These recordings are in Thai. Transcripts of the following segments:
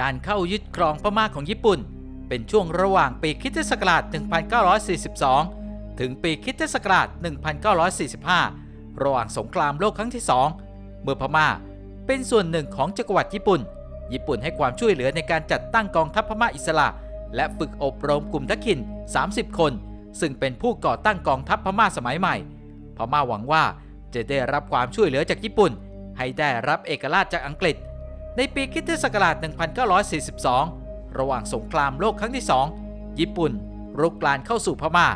การเข้ายึดครองพม่าของญี่ปุ่น เป็นช่วงระหว่างปีคริสตศักราช 1942 ถึงปีคริสตศักราช 1945 ระหว่างสงครามโลกครั้งที่ 2 เมื่อพม่าเป็นส่วนหนึ่งของจักรวรรดิญี่ปุ่น ญี่ปุ่นให้ความช่วยเหลือในการจัดตั้งกองทัพพม่าอิสระ และฝึกอบรมกลุ่มทักขิน 30 คน ซึ่งเป็นผู้ก่อตั้งกองทัพพม่าสมัยใหม่ พม่าหวังว่าจะได้รับความช่วยเหลือจากญี่ปุ่น ให้ได้รับเอกราชจากอังกฤษ ในปีคริสตศักราช 1942 ระหว่างสงครามโลกครั้งที่ 2 ญี่ปุ่นรุกรานเข้าสู่พม่า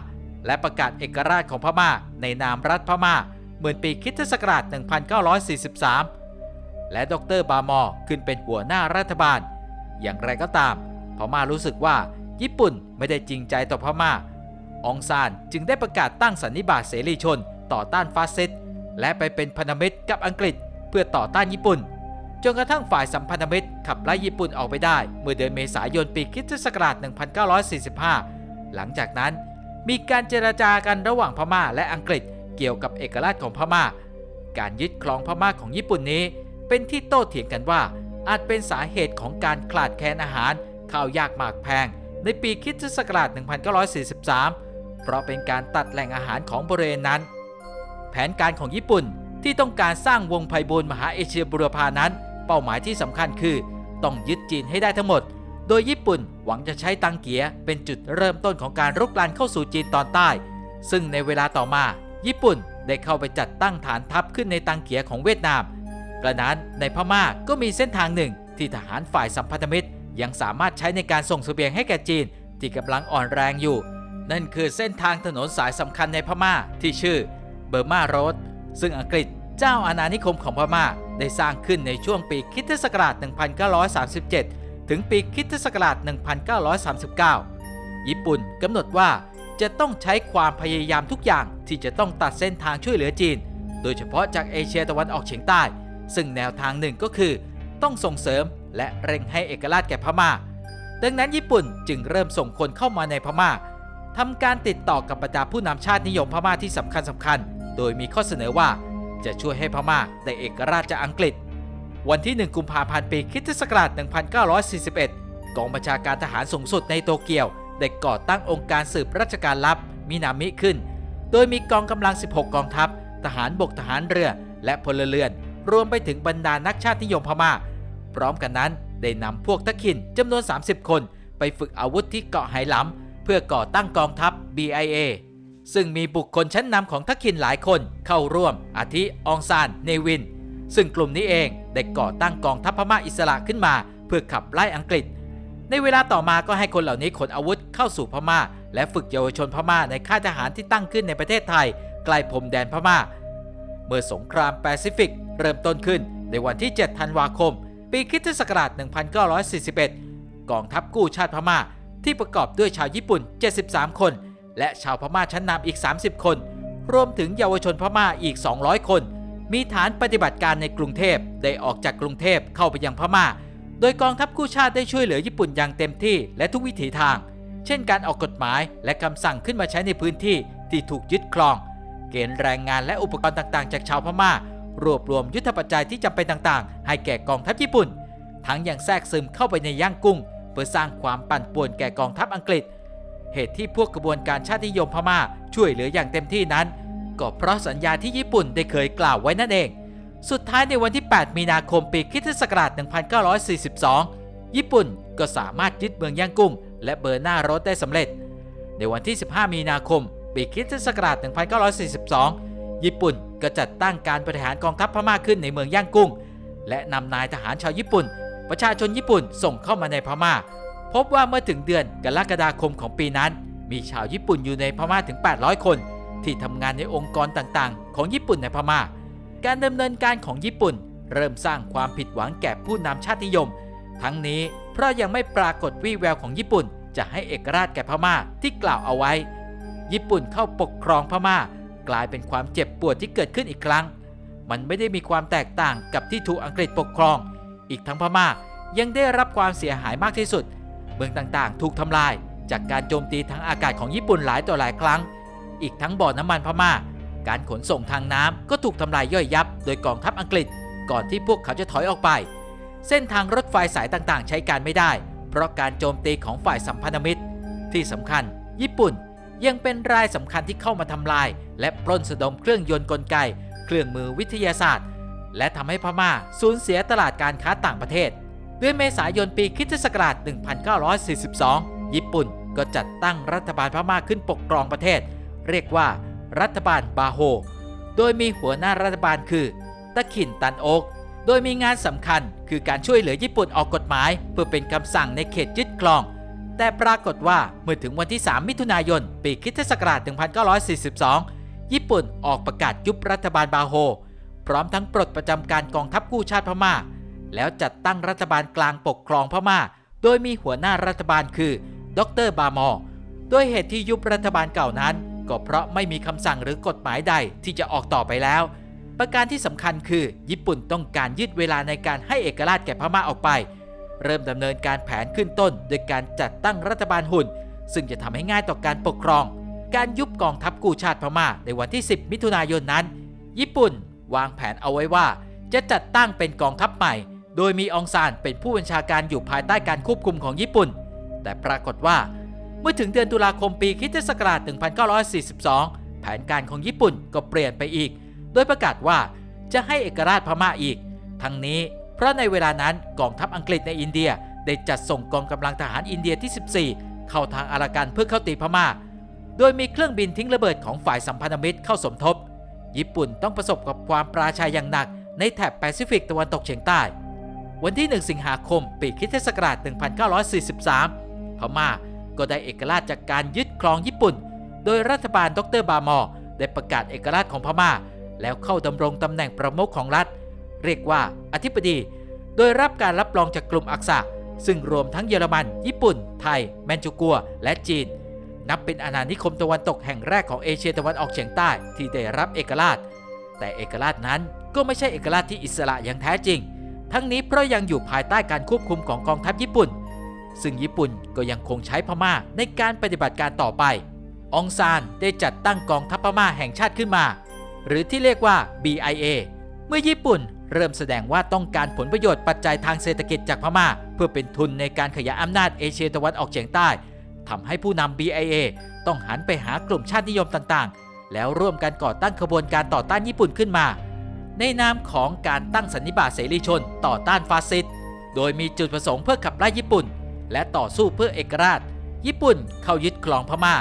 และประกาศเอกราชของพม่าในนามรัฐพม่า เหมือนปีคริสตศักราช 1943 และดรบามอร์ขึ้นเป็นหัวหน้ารัฐบาล อย่างไรก็ตาม พม่ารู้สึกว่าญี่ปุ่นไม่ได้จริงใจต่อพม่า องซานจึงได้ประกาศตั้งสันนิบาตเสรีชนต่อต้านฟาสซิสต์และไปเป็นพันธมิตรกับอังกฤษเพื่อต่อต้านญี่ปุ่น จนกระทั่งฝ่ายสัมพันธมิตรขับไล่ญี่ปุ่นออกไปได้ เมื่อเดือนเมษายนปีคริสตศักราช 1945 หลังจากนั้น มีการเจรจากันระหว่างพม่าและอังกฤษเกี่ยวกับเอกราชของพม่า การยึดครองพม่าของญี่ปุ่นนี้ เป็นที่โต้เถียงกันว่า อาจเป็นสาเหตุของการขาดแคลนอาหารข้าวยากหมากแพง ในปีคริสตศักราช 1943 เพราะเป็นการตัดแหล่งอาหารของบริเวณนั้น แผนการของญี่ปุ่นที่ต้องการสร้างวงไพบูลมหาเอเชียบุรพานั้น เป้าหมายที่สำคัญคือ ต้องยึดจีนให้ได้ทั้งหมด โดยญี่ปุ่นหวังจะใช้ตังเกียเป็นจุดเริ่มต้นของการรุกรานเข้าสู่จีนตอนใต้ ซึ่งในเวลาต่อมา ญี่ปุ่นได้เข้าไปจัดตั้งฐานทัพขึ้นในตังเกียของเวียดนาม กระนั้นในพม่าก็มีเส้นทางหนึ่งที่ทหารฝ่ายสัมพันธมิตร ยังสามารถใช้ในการส่งเสบียงให้แก่จีนที่กำลังอ่อนแรงอยู่ นั่นคือเส้นทางถนนสายสำคัญในพม่าที่ชื่อเบอร์มาโรดซึ่งอังกฤษเจ้าอาณานิคมของพม่า ได้สร้างขึ้นในช่วงปีคริสตศักราช 1937 ถึงปีคริสตศักราช 1939 ญี่ปุ่นกำหนดว่าจะต้องใช้ความพยายามทุกอย่างที่จะต้องตัดเส้นทางช่วยเหลือจีน โดยเฉพาะจากเอเชียตะวันออกเฉียงใต้ ซึ่งแนวทางหนึ่งก็คือ ต้องส่งเสริมและเร่งให้เอกราชแก่พม่า ดังนั้นญี่ปุ่นจึงเริ่มส่งคนเข้ามาในพม่าทำการติดต่อกับบรรดาผู้นำชาตินิยมพม่าที่สำคัญสำคัญ โดยมีข้อเสนอว่า จะช่วยให้พม่าได้เอกราชจากอังกฤษ วันที่ 1 กุมภาพันธ์ปีคริสตศักราช 1941 กองบัญชาการทหารสูงสุดในโตเกียว ได้ก่อตั้งองค์การสืบราชการลับมินามิขึ้น โดยมีกองกำลัง 16 กองทัพ ทหารบกทหารเรือ และพลเรือน รวมไปถึงบรรดานักชาตินิยมพม่า พร้อมกันนั้นได้นำพวกทักขินจำนวน 30 คน ไปฝึกอาวุธที่เกาะไหหลำเพื่อก่อตั้งกองทัพ BIA ซึ่งมีบุคคลชั้นนำของทักขินหลายคนเข้าร่วม อาทิองซานเนวิน ซึ่งกลุ่มนี้เองได้ก่อตั้งกองทัพพม่าอิสระขึ้นมา เพื่อขับไล่อังกฤษ ในเวลาต่อมาก็ให้คนเหล่านี้ขนอาวุธเข้าสู่พม่า และฝึกเยาวชนพม่าในค่ายทหารที่ตั้งขึ้นในประเทศไทยใกล้พรมแดนพม่า เมื่อสงครามแปซิฟิกเริ่มต้นขึ้นในวันที่ 7 ธันวาคม ปีคริสตศักราช1941 กองทัพกู้ชาติพม่าที่ประกอบด้วยชาวญี่ปุ่น 73 คน และชาวพม่าชั้นนำอีก 30 คน รวมถึงเยาวชนพม่าอีก 200 คน มีฐานปฏิบัติการในกรุงเทพได้ออกจากกรุงเทพเข้าไปยังพม่า โดยกองทัพกู้ชาติได้ช่วยเหลือญี่ปุ่นอย่างเต็มที่และทุกวิถีทาง เช่นการออกกฎหมายและคำสั่งขึ้นมาใช้ในพื้นที่ที่ถูกยึดครอง เกณฑ์แรงงานและอุปกรณ์ต่างๆ จากชาวพม่า รวบรวมยุทธปัจจัยที่จำเป็นต่างๆ ให้แก่กองทัพญี่ปุ่น ทั้งยังแทรกซึมเข้าไปในย่างกุ้ง เพื่อสร้างความปั่นป่วนแก่กองทัพอังกฤษ เหตุที่พวกกระบวนการชาตินิยมพม่าช่วยเหลืออย่างเต็มที่นั้น ก็เพราะสัญญาที่ญี่ปุ่นได้เคยกล่าวไว้นั่นเอง สุดท้ายในวันที่ 8 มีนาคมปีคริสตศักราช 1942 ญี่ปุ่นก็สามารถยึดเมืองย่างกุ้ง และเบอร์หน้ารถได้สำเร็จ ในวันที่ 15 มีนาคมปีคริสตศักราช 1942 ญี่ปุ่นก็จัดตั้งการบริหารกองทัพพม่าขึ้นในเมืองย่างกุ้ง และนำนายทหารชาวญี่ปุ่น ประชาชนญี่ปุ่นส่งเข้ามาในพม่า พบว่าเมื่อถึงเดือนกรกฎาคมของปีนั้น มีชาวญี่ปุ่นอยู่ในพม่าถึง 800 คน ที่ทำงานในองค์กรต่างๆ ของญี่ปุ่นในพม่า การดำเนินการของญี่ปุ่น เริ่มสร้างความผิดหวังแก่ผู้นำชาตินิยม ทั้งนี้เพราะยังไม่ปรากฏวี่แววของญี่ปุ่น จะให้เอกราชแก่พม่าที่กล่าวเอาไว้ ญี่ปุ่นเข้าปกครองพม่า กลายเป็นความเจ็บปวดที่เกิดขึ้นอีกครั้ง มันไม่ได้มีความแตกต่างกับที่ถูกอังกฤษปกครอง อีกทั้งพม่ายังได้รับความเสียหายมากที่สุด เมืองต่างๆ ถูกทำลาย จากการโจมตีทางอากาศของญี่ปุ่นหลายต่อหลายครั้ง อีกทั้งบ่อน้ำมันพม่า การขนส่งทางน้ำก็ถูกทำลายย่อยยับ โดยกองทัพอังกฤษ ก่อนที่พวกเขาจะถอยออกไป เส้นทางรถไฟสายต่างๆ ใช้การไม่ได้ เพราะการโจมตีของฝ่ายสัมพันธมิตร ที่สำคัญ ญี่ปุ่นยังเป็นรายสำคัญที่เข้ามาทำลาย และปล้นสะดมเครื่องยนต์กลไก เครื่องมือวิทยาศาสตร์ และทำให้พม่าสูญเสียตลาดการค้าต่างประเทศ เดือนเมษายนปีคิศักราช1942 ญี่ปุ่นก็จัดตั้งรัฐบาลพม่าขึ้นปกครองประเทศ เรียกว่า รัฐบาลบาโฮ โดยมีหัวหน้ารัฐบาลคือ ตะขินตันโอกโดยมีงานสำคัญคือการช่วยเหลือญี่ปุ่นออกกฎหมาย เพื่อเป็นคำสั่งในเขตยึดครอง แต่ปรากฏว่าเมื่อถึงวันที่ 3 มิถุนายน ปีคิศักราช1942 ญี่ปุ่นออกประกาศยุบรัฐบาลบาโฮ พร้อมทั้งปลดประจำการกองทัพกู้ชาติพม่า แล้วจัดตั้งรัฐบาลกลางปกครองพม่า โดยมีหัวหน้ารัฐบาลคือ ดรบามอโดยเหตุที่ยุบรัฐบาลเก่านั้น ก็เพราะไม่มีคำสั่งหรือกฎหมายใดที่จะออกต่อไปแล้ว ประการที่สำคัญคือ ญี่ปุ่นต้องการยืดเวลาในการให้เอกราชแก่พม่าออกไป เริ่มดำเนินการแผนขึ้นต้น โดยการจัดตั้งรัฐบาลหุ่น ซึ่งจะทำให้ง่ายต่อการปกครอง การยุบกองทัพกู้ชาติพม่าในวันที่ 10 มิถุนายนนั้น ญี่ปุ่น วางแผนเอาไว้ว่า จะจัดตั้งเป็นกองทัพใหม่ โดยมีองซานเป็นผู้บัญชาการอยู่ภายใต้การควบคุมของญี่ปุ่น แต่ปรากฏว่า เมื่อถึงเดือนตุลาคมปีคริสตศักราช 1942 แผนการของญี่ปุ่นก็เปลี่ยนไปอีก โดยประกาศว่าจะให้เอกราชพม่าอีก ทั้งนี้เพราะในเวลานั้นกองทัพอังกฤษในอินเดียได้จัดส่งกองกำลังทหารอินเดียที่ 14 เข้าทางอารากันเพื่อเข้าตีพม่า โดยมีเครื่องบินทิ้งระเบิดของฝ่ายสัมพันธมิตรเข้าสมทบ ญี่ปุ่นต้องประสบกับความปราชัยอย่างหนักในแถบแปซิฟิกตะวันตกเฉียงใต้ วันที่ 1 สิงหาคม ปีคริสตศักราช 1943 พม่าก็ได้เอกราชจากการยึดครองญี่ปุ่น โดยรัฐบาลดรบามอ ได้ประกาศเอกราชของพม่า แล้วเข้าดำรงตำแหน่งประมุขของรัฐ เรียกว่าอธิบดี โดยรับการรับรองจากกลุ่มอักษะ ซึ่งรวมทั้งเยอรมัน ญี่ปุ่น ไทย แมนจูกัว และจีน นับเป็นอาณานิคมตะวันตกแห่งแรกของเอเชียตะวันออกเฉียงใต้ที่ได้รับเอกราช แต่เอกราชนั้นก็ไม่ใช่เอกราชที่อิสระอย่างแท้จริง ทั้งนี้เพราะยังอยู่ภายใต้การควบคุมของกองทัพญี่ปุ่น ซึ่งญี่ปุ่นก็ยังคงใช้พม่าในการปฏิบัติการต่อไป องซานได้จัดตั้งกองทัพพม่าแห่งชาติขึ้นมา หรือที่เรียกว่า BIA เมื่อญี่ปุ่นเริ่มแสดงว่าต้องการผลประโยชน์ปัจจัยทางเศรษฐกิจจากพม่า เพื่อเป็นทุนในการขยายอำนาจเอเชียตะวันออกเฉียงใต้ทำให้ผู้นำ BIA ต้องหันไปหากลุ่มชาตินิยมต่างๆ แล้วร่วมกันก่อตั้งขบวนการต่อต้านญี่ปุ่นขึ้นมา ในนามของการตั้งสันนิบาตเสรีชนต่อต้านฟาสซิสต์โดยมีจุดประสงค์เพื่อขับไล่ญี่ปุ่น และต่อสู้เพื่อเอกราช ญี่ปุ่นเข้ายึดครองพม่า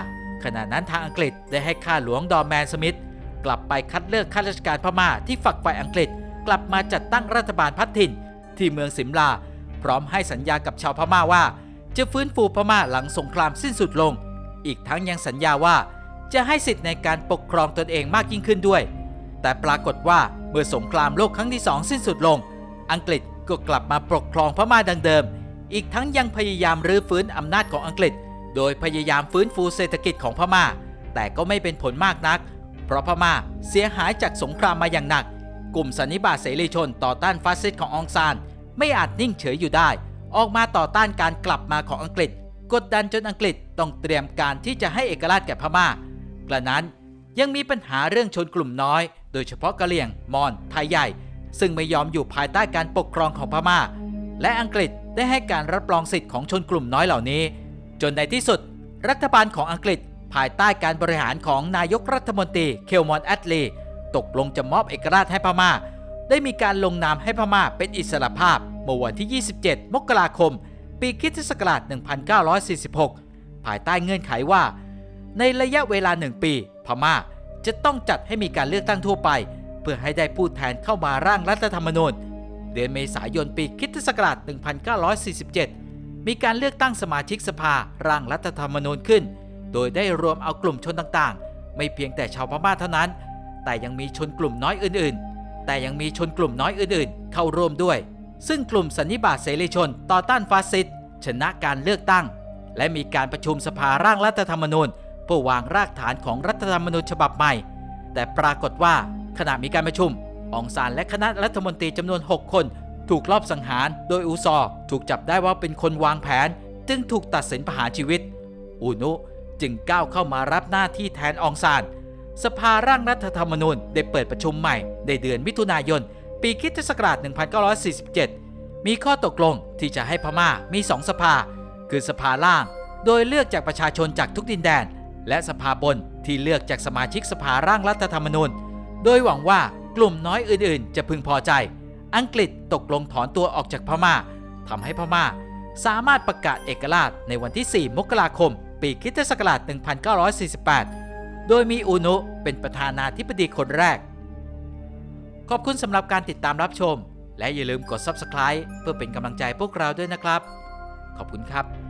ขณะนั้นทางอังกฤษได้ให้ข้าหลวงดอร์แมนสมิธกลับไปคัดเลือกข้าราชการพม่าที่ฝักใฝ่อังกฤษกลับมาจัดตั้งรัฐบาลพัฒถิ่น ที่เมืองสิมลา พร้อมให้สัญญากับชาวพม่าว่า จะฟื้นฟูพม่าหลังสงครามสิ้นสุดลง อีกทั้งยังสัญญาว่าจะให้สิทธิ์ในการปกครองตนเองมากยิ่งขึ้นด้วย แต่ปรากฏว่าเมื่อสงครามโลกครั้งที่สองสิ้นสุดลง อังกฤษก็กลับมาปกครองพม่าดังเดิม อีกทั้งยังพยายามรื้อฟื้นอำนาจของอังกฤษ โดยพยายามฟื้นฟูเศรษฐกิจของพม่า แต่ก็ไม่เป็นผลมากนัก เพราะพม่าเสียหายจากสงครามมาอย่างหนัก กลุ่มสันนิบาตเสรีชนต่อต้านฟาสซิสต์ขององซาน ไม่อาจนิ่งเฉยอยู่ได้ ออกมาต่อต้านการกลับมาของอังกฤษ กดดันจนอังกฤษต้องเตรียมการที่จะให้เอกราชแก่พม่า กระนั้นยังมีปัญหาเรื่องชนกลุ่มน้อย ดยเฉพาะกะเหรี่ยง มอญไทยใหญ่ ซึ่งไม่ยอมอยู่ภายใต้การปกครองของพม่า และอังกฤษได้ให้การรับรองสิทธิ์ของชนกลุ่มน้อยเหล่านี้ จนในที่สุด รัฐบาลของอังกฤษ ภายใต้การบริหารของนายกรัฐมนตรีเคลมอนแอตลีตกลงจะมอบเอกราชให้พม่า ได้มีการลงนามให้พม่าเป็นอิสระภาพเมื่อวันที่ 27 มกราคม ปีคิศักราช 1946 ภายใต้เงื่อนไขว่า ในระยะเวลาหนึ่งปีพม่า จะต้องจัดให้มีการเลือกตั้งทั่วไป เพื่อให้ได้ผู้แทนเข้ามาร่างรัฐธรรมนูญ เดือนเมษายนปีคริสตศักราช 1947 มีการเลือกตั้งสมาชิกสภาร่างรัฐธรรมนูญขึ้น โดยได้รวมเอากลุ่มชนต่างๆ ไม่เพียงแต่ชาวพม่าเท่านั้น แต่ยังมีชนกลุ่มน้อยอื่นๆ แต่ยังมีชนกลุ่มน้อยอื่นๆ เข้าร่วมด้วย ซึ่งกลุ่มสันนิบาตเสรีชนต่อต้านฟาสซิสต์ชนะการเลือกตั้ง และมีการประชุมสภาร่างรัฐธรรมนูญ เพื่อวางรากฐานของรัฐธรรมนูญฉบับใหม่ แต่ปรากฏว่าขณะมีการประชุมองซานและคณะรัฐมนตรีจำนวน 6 คน ถูกลอบสังหารโดยอูซอ ถูกจับได้ว่าเป็นคนวางแผน จึงถูกตัดสินประหารชีวิต อูนุจึงก้าวเข้ามารับหน้าที่แทนองซาน สภาร่างรัฐธรรมนูญได้เปิดประชุมใหม่ ในเดือนมิถุนายน ปีคริสตศักราช 1947 มีข้อตกลงที่จะให้พม่ามีสองสภา คือสภาล่าง โดยเลือกจากประชาชนจากทุกดินแดน และสภาบนที่เลือกจากสมาชิกสภาร่างรัฐธรรมนูญ โดยหวังว่ากลุ่มน้อยอื่นๆ จะพึงพอใจ อังกฤษตกลงถอนตัวออกจากพม่าทำให้พม่า สามารถประกาศเอกราชในวันที่ 4 มกราคม ปีคริสตศักราช 1948 โดยมีอูนุเป็นประธานาธิบดีคนแรก ขอบคุณสำหรับการติดตามรับชม และอย่าลืมกด Subscribe เพื่อเป็นกำลังใจพวกเราด้วยนะครับ ขอบคุณครับ